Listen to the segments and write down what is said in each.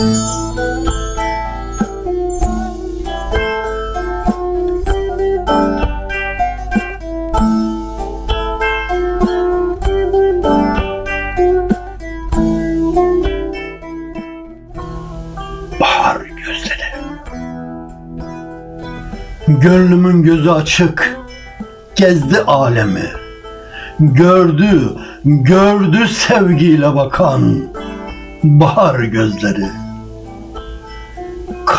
Bahar gözleri. Gönlümün gözü açık, gezdi alemi. Gördü, gördü sevgiyle bakan bahar gözleri.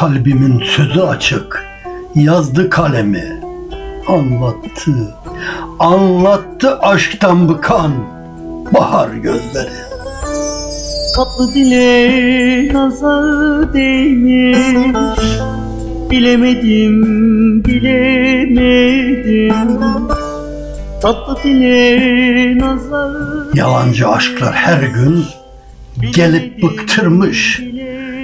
Kalbimin sözü açık, yazdı kalemi. Anlattı, anlattı aşktan bıkan bahar gözleri. Tatlı dile nazar değmiş Bilemedim, bilemedim Tatlı dile nazar Yalancı aşklar her gün gelip bıktırmış.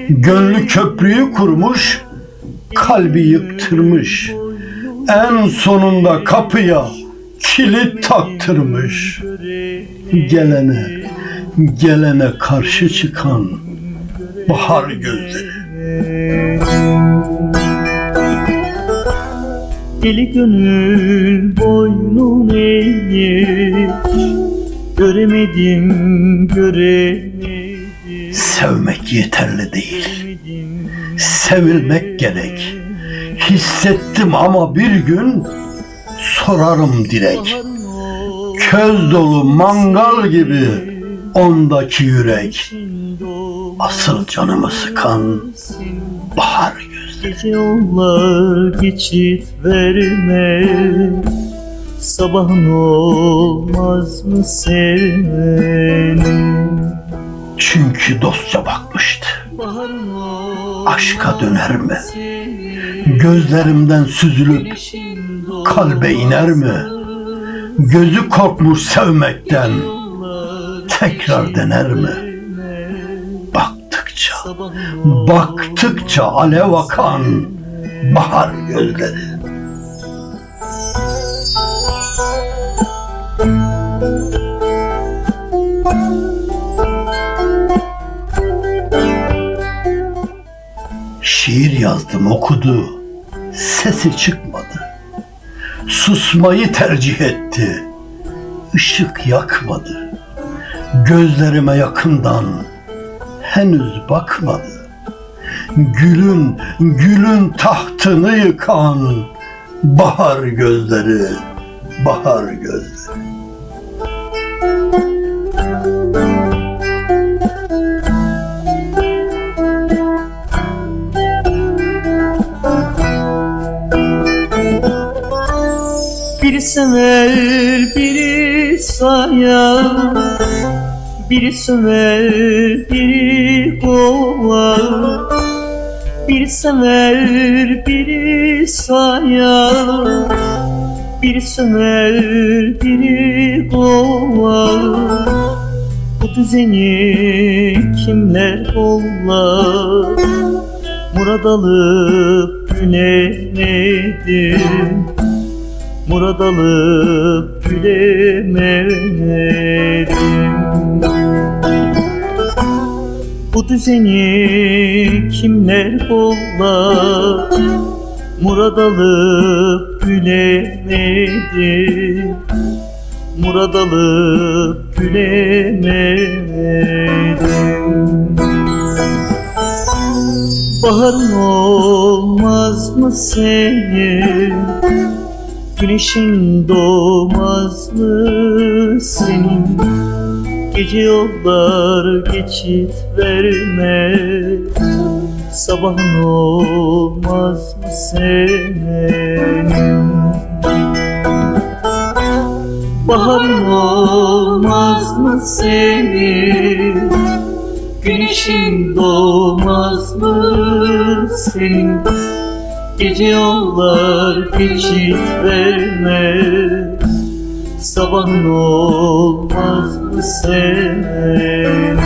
Gönlü köprüyü kurmuş, kalbi yıktırmış. En sonunda kapıya kilit taktırmış. Gelene, gelene karşı çıkan bahar gözleri. Deli gönül boynum eğmiş Göremedim, göremedim Sevmek yeterli değil, sevilmek gerek. Hissettim ama bir gün sorarım ol- Köz dolu mangal gibi ondaki yürek. Asıl canımı sıkan bahar gözleri. Gece yollar geçit verme Sabahın olmaz mı sevmenin Çünkü dostça bakmıştı. Aşka döner mi? Gözlerimden süzülüp kalbe iner mi? Gözü korkmuş sevmekten tekrar dener mi? Baktıkça, baktıkça alev akan bahar gözleri. Şiir yazdım okudu, sesi çıkmadı. Susmayı tercih etti, ışık yakmadı. Gözlerime yakından henüz bakmadı. Gülün, gülün tahtını yıkan bahar gözleri, bahar gözleri. Biri sever, biri sayar Biri söver, biri kovar Biri sever, biri sayar Biri söver, biri kovar Bu düzeni kimler kollar? Murad alıp gülemedim Murad alıp gülemedim Bu düzeni kimler kollar? Murad alıp gülemedim Murad alıp gülemedim Baharın olmaz mı senin Güneşin doğmaz mı senin. Gece yollar geçit vermez. Sabahın olmaz mı senin? Baharın olmaz mı senin? Güneşin doğmaz mı senin Gece yollar geçit vermez. Sabahın olmaz mı senin